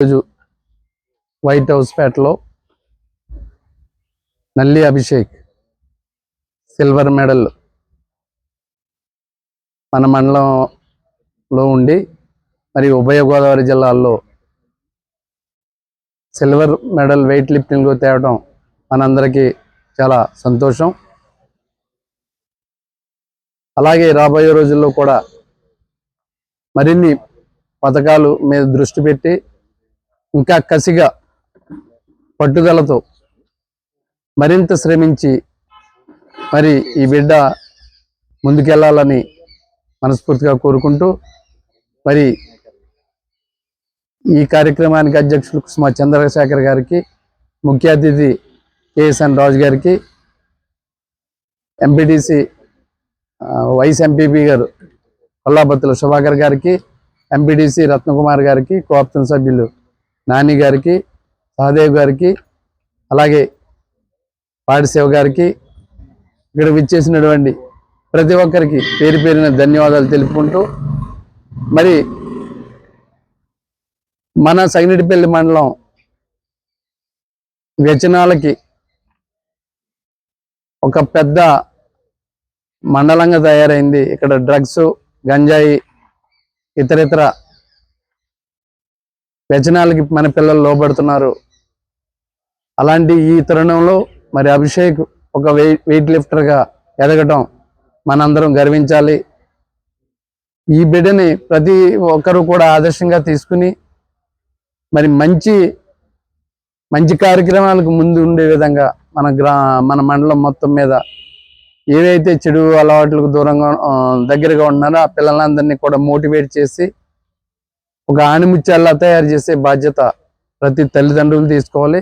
ఈరోజు white house పేటలో నల్లి అభిషేక్ సిల్వర్ మెడల్ మన మండలంలో ఉండి మరి ఉభయ గోదావరి జిల్లాల్లో సిల్వర్ మెడల్ వెయిట్ లిఫ్టింగ్లో తేవడం మనందరికీ చాలా సంతోషం. అలాగే రాబోయే రోజుల్లో కూడా మరిన్ని పథకాలు మీద దృష్టి పెట్టి ఇంకా కసిగా పట్టుదలతో మరింత శ్రమించి మరి ఈ బిడ్డ ముందుకెళ్ళాలని మనస్ఫూర్తిగా కోరుకుంటూ మరి ఈ కార్యక్రమానికి అధ్యక్షులు కుసుమ చంద్రశేఖర్ గారికి ముఖ్య అతిథి కేఎస్ఎన్ రాజు గారికి ఎంపీటీసీ వైస్ ఎంపీపీ గారు కొల్లాబత్తుల శుభాకర్ గారికి ఎంపీటీసీ రత్నకుమార్ గారికి కోఆప్షన్ సభ్యులు నాని గారికి సహదేవ్ గారికి అలాగే పాడిశివ గారికి ఇక్కడ విచ్చేసినటువంటి ప్రతి ఒక్కరికి పేరు పేరిన ధన్యవాదాలు తెలుపుకుంటూ మరి మన సగినటిపల్లి మండలం వ్యచనాలకి ఒక పెద్ద మండలంగా తయారైంది. ఇక్కడ డ్రగ్స్ గంజాయి ఇతరితర వ్యజనాలకి మన పిల్లలు లోబడుతున్నారు. అలాంటి ఈ తరుణంలో మరి అభిషేక్ ఒక వెయిట్ వెయిట్ లిఫ్టర్గా ఎదగటం మనందరం గర్వించాలి. ఈ బిడ్డని ప్రతి ఒక్కరు కూడా ఆదర్శంగా తీసుకుని మరి మంచి మంచి కార్యక్రమాలకు ముందు ఉండే విధంగా మన గ్రా మన మండలం మొత్తం మీద ఏవైతే చెడు అలవాట్లకు దూరంగా దగ్గరగా ఉన్నారో ఆ పిల్లలందరినీ కూడా మోటివేట్ చేసి ఒక ఆణిముత్యాల్లా తయారు చేసే బాధ్యత ప్రతి తల్లిదండ్రులు తీసుకోవాలి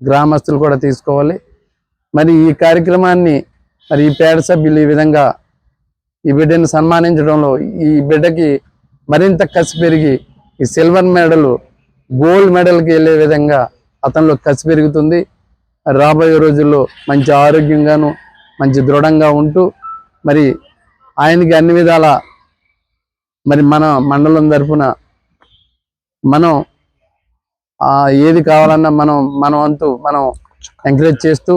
గ్రామస్తులు కూడా తీసుకోవాలి. మరి ఈ కార్యక్రమాన్ని మరి ఈ పేద సభ్యులు ఈ విధంగా ఈ బిడ్డని సన్మానించడంలో ఈ బిడ్డకి మరింత కసి పెరిగి ఈ సిల్వర్ మెడల్ గోల్డ్ మెడల్కి వెళ్ళే విధంగా అతనిలో కసి పెరుగుతుంది. రాబోయే రోజుల్లో మంచి ఆరోగ్యంగాను మంచి దృఢంగా ఉంటూ మరి ఆయనకి అన్ని విధాల మరి మన మండలం తరపున మనం ఆ ఏది కావాలన్నా మనం మన వంతు మనం ఎంకరేజ్ చేస్తూ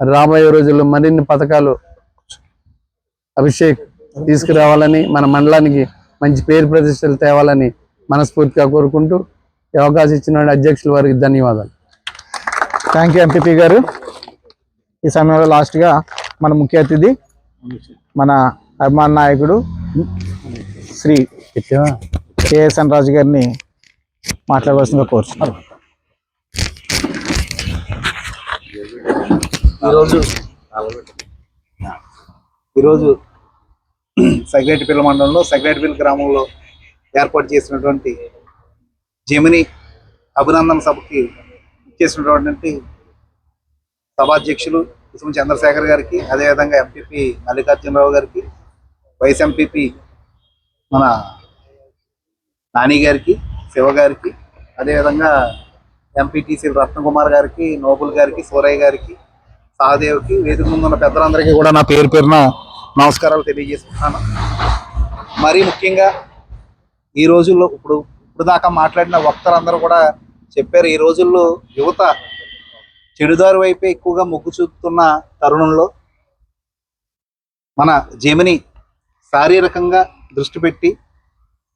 రాబోయే రోజుల్లో మరిన్ని పథకాలు అభిషేక్ తీసుకురావాలని మన మండలానికి మంచి పేరు ప్రతిష్టలు తేవాలని మనస్ఫూర్తిగా కోరుకుంటూ ఈ అవకాశం ఇచ్చిన అధ్యక్షుల వారికి ధన్యవాదాలు. థ్యాంక్ యూ ఎంపీపీ గారు. ఈ సమయంలో లాస్ట్గా మన ముఖ్య అతిథి మన అభిమాన నాయకుడు శ్రీ కేఎస్ఎన్ రాజు గారిని మాట్లాడవలసిందిగా కోరుచున్నారు ఈరోజు ఈరోజు సెక్రటరీపల్లి మండలంలో సెక్రటరీపల్లి గ్రామంలో ఏర్పాటు చేసినటువంటి జమిని అభినందన సభకి చేసినటువంటి సభాధ్యక్షులు కుసుమ చంద్రశేఖర్ గారికి అదేవిధంగా ఎంపీపీ మల్లికార్జునరావు గారికి వైస్ ఎంపీపీ మన నాని గారికి శివ గారికి అదేవిధంగా ఎంపీటీసీ రత్నకుమార్ గారికి నోబుల్ గారికి సూరయ్య గారికి సహదేవ్కి వేదిక ముందు ఉన్న పెద్దలందరికీ కూడా నా పేరు పేరున నమస్కారాలు తెలియజేస్తున్నాను మరీ ముఖ్యంగా ఈ రోజుల్లో ఇప్పుడు ఇప్పుడు దాకా మాట్లాడిన వక్తలందరూ కూడా చెప్పారు ఈ రోజుల్లో యువత చెడుదారు వైపే ఎక్కువగా మొగ్గు చూపుతున్న తరుణంలో మన జమిని శారీరకంగా దృష్టి పెట్టి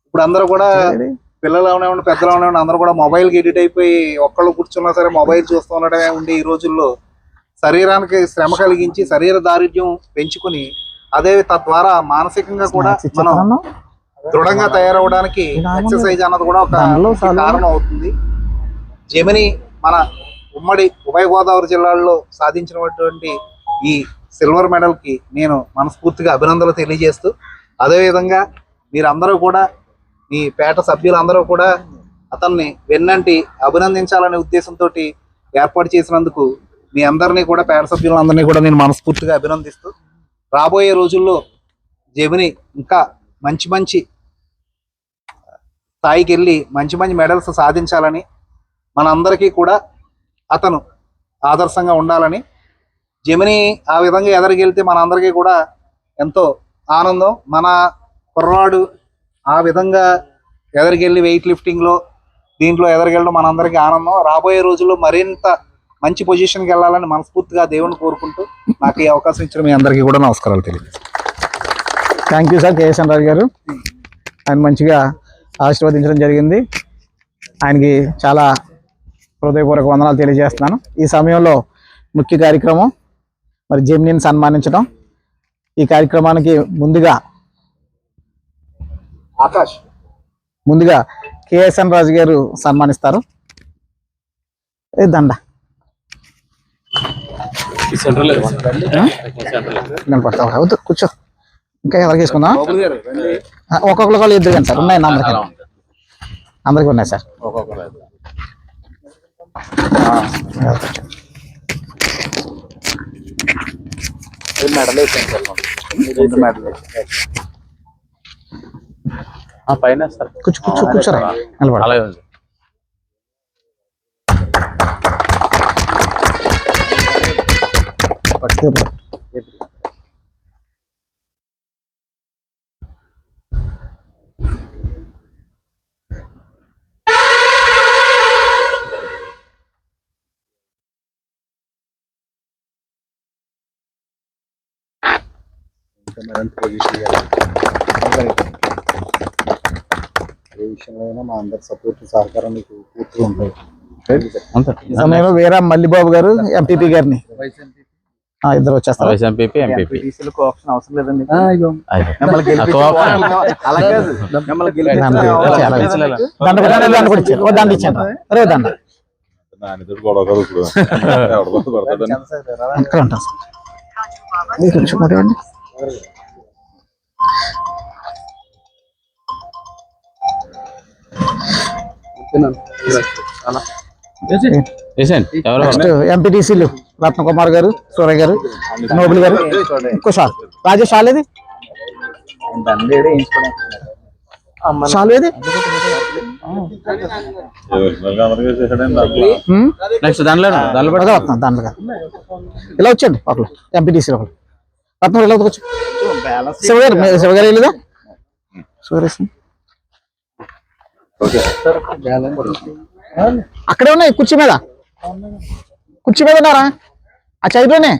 ఇప్పుడు అందరూ కూడా పిల్లలు అవనివ్వండి పెద్దలు అవనివ్వండి అందరూ కూడా మొబైల్కి ఎడిట్ అయిపోయి ఒక్కళ్ళు కూర్చున్నా సరే మొబైల్ చూస్తూ ఉండడమే ఉండి ఈ రోజుల్లో శరీరానికి శ్రమ కలిగించి శరీర దారిద్ర్యం పెంచుకుని అదే తద్వారా మానసికంగా కూడా మనం దృఢంగా తయారవడానికి ఎక్సర్సైజ్ అన్నది కూడా ఒక కారణం అవుతుంది. జమిని మన ఉమ్మడి ఉభయ గోదావరి జిల్లాల్లో సాధించినటువంటి ఈ సిల్వర్ మెడల్కి నేను మనస్ఫూర్తిగా అభినందనలు తెలియజేస్తూ అదేవిధంగా మీరందరూ కూడా మీ పేట సభ్యులందరూ కూడా అతన్ని వెన్నంటి అభినందించాలనే ఉద్దేశంతో ఏర్పాటు చేసినందుకు మీ అందరినీ కూడా పేట సభ్యులందరినీ కూడా నేను మనస్ఫూర్తిగా అభినందిస్తూ రాబోయే రోజుల్లో జమిని ఇంకా మంచి మంచి స్థాయికి వెళ్ళి మంచి మంచి మెడల్స్ సాధించాలని మనందరికీ కూడా అతను ఆదర్శంగా ఉండాలని జమిని ఆ విధంగా ఎదరికెళ్తే మనందరికీ కూడా ఎంతో ఆనందం. మన కుర్రాడు ఆ విధంగా ఎదరికెళ్ళి వెయిట్ లిఫ్టింగ్లో దీంట్లో ఎదరికెళ్ళడం మనందరికీ ఆనందం. రాబోయే రోజుల్లో మరింత మంచి పొజిషన్కి వెళ్ళాలని మనస్ఫూర్తిగా దేవుని కోరుకుంటూ నాకు ఈ అవకాశం ఇచ్చిన మీ అందరికీ కూడా నమస్కారాలు తెలియదు thank you sir KSN Raju గారు. ఆయన మంచిగా ఆశీర్వదించడం జరిగింది. ఆయనకి చాలా హృదయపూర్వక వందనాలు తెలియజేస్తున్నాను. ఈ సమయంలో ముఖ్య కార్యక్రమం మరి జెమినిని సన్మానించడం. ఈ కార్యక్రమానికి ముందుగా ఆకాష్. ముందుగా కేఎస్ఎన్ రాజు గారు సన్మానిస్తారు. ఏ దండ. కూర్చో. ఇంకా ఎవరికి వేసుకుందాం. ఒక్కొక్కరు వాళ్ళు ఇద్దరు కానీ సార్. ఉన్నాయి అందరికి. అందరికి ఉన్నాయి సార్. వేసాను మెడల్ వేసాను. పైన సార్. కూర్చో కూర్చో కూర్చోరా. నిలబడ. అలాగే పొజిషన్. ఏ విషయంలో అయినా మా అందరి సపోర్ట్ సహకారం మీకు పూర్తిగా ఈ సమయంలో వీర మల్లిబాబు గారు ఎంపీపీ గారిని. ఆ, ఇద్దరు వచ్చేస్తారు. Vice MPP MPP. ఆప్షన్ అవసరం లేదండి. దండ ఇచ్చాను రే దండ అక్కడ సార్. ఎంపీటీసీలు రత్నకుమార్ గారు సూర్య గారు నోబుల్ గారు. ఇంకో షాల్. రాజేష్ షాల్ ఏది? షాల్ ఏది? నెక్స్ట్ దానిలో దానిలో. ఇలా వచ్చండి ఒకళ్ళు ఎంపీటీసీ ఒకళ్ళు. రత్నం ఇలా వచ్చి శివగారు శివగారు వెళ్ళదా? శివగారు అక్కడే ఉన్నాయి కుర్చీ మీద కుర్చీ మీద ఉన్నారా ఆ చైర్లోనే